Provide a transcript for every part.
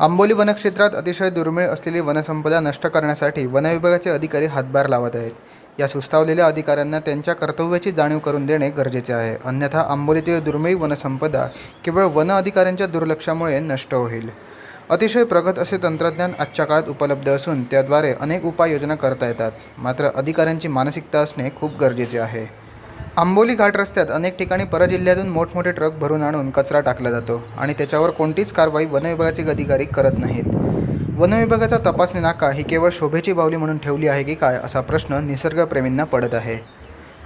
आंबोली वनक्षेत्रात अतिशय दुर्मिळ असलेली वनसंपदा नष्ट करण्यासाठी वनविभागाचे अधिकारी हातभार लावत आहेत. या सुस्तावलेल्या अधिकाऱ्यांना त्यांच्या कर्तव्याची जाणीव करून देणे गरजेचे आहे. अन्यथा आंबोलीतील दुर्मिळ वनसंपदा केवळ वन अधिकाऱ्यांच्या दुर्लक्षामुळे नष्ट होईल. अतिशय प्रगत असे तंत्रज्ञान आजच्या काळात उपलब्ध असून त्याद्वारे अनेक उपाययोजना करता येतात. मात्र अधिकाऱ्यांची मानसिकता असणे खूप गरजेचे आहे. आंबोली घाट रस्त्यात अनेक ठिकाणी परजिल्ह्यातून मोठमोठे ट्रक भरून आणून कचरा टाकला जातो आणि त्याच्यावर कोणतीच कारवाई वनविभागाचे अधिकारी करत नाहीत. वनविभागाचा तपासणी नाका ही केवळ शोभेची बावली म्हणून ठेवली आहे की काय असा प्रश्न निसर्गप्रेमींना पडत आहे.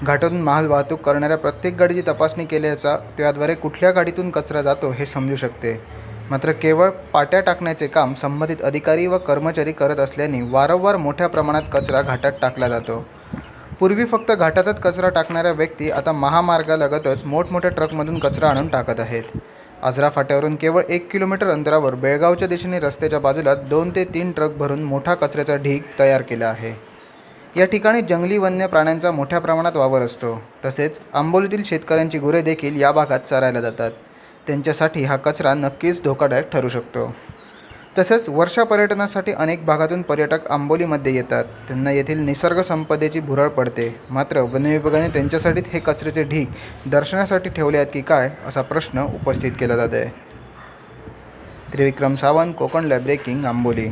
घाटातून माल वाहतूक करणाऱ्या प्रत्येक गाडीची तपासणी केल्याचा त्याद्वारे कुठल्या गाडीतून कचरा जातो हे समजू शकते. मात्र केवळ पाट्या टाकण्याचे काम संबंधित अधिकारी व कर्मचारी करत असल्याने वारंवार मोठ्या प्रमाणात कचरा घाटात टाकला जातो. पूर्वी फक्त घाटातच कचरा टाकणाऱ्या व्यक्ती आता महामार्गालगतच मोठमोठ्या ट्रकमधून कचरा आणून टाकत आहेत. आजरा फाट्यावरून केवळ एक किलोमीटर अंतरावर बेळगावच्या दिशेने रस्त्याच्या बाजूला दोन ते तीन ट्रक भरून मोठा कचऱ्याचा ढीग तयार केला आहे. या ठिकाणी जंगली वन्य प्राण्यांचा मोठ्या प्रमाणात वावर असतो. तसेच आंबोलीतील शेतकऱ्यांची गुरे देखील या भागात चरायला जातात. त्यांच्यासाठी हा कचरा नक्कीच धोकादायक ठरू शकतो. तसेच वर्षा पर्यटनासाठी अनेक भागातून पर्यटक आंबोलीमध्ये येतात. त्यांना येथील निसर्ग संपदेची भुरळ पडते. मात्र वनविभागाने त्यांच्यासाठी हे कचऱ्याचे ढीग दर्शनासाठी ठेवले आहेत की काय असा प्रश्न उपस्थित केला जात आहे. Trivikram Sawant Konkan lab breaking Amboli.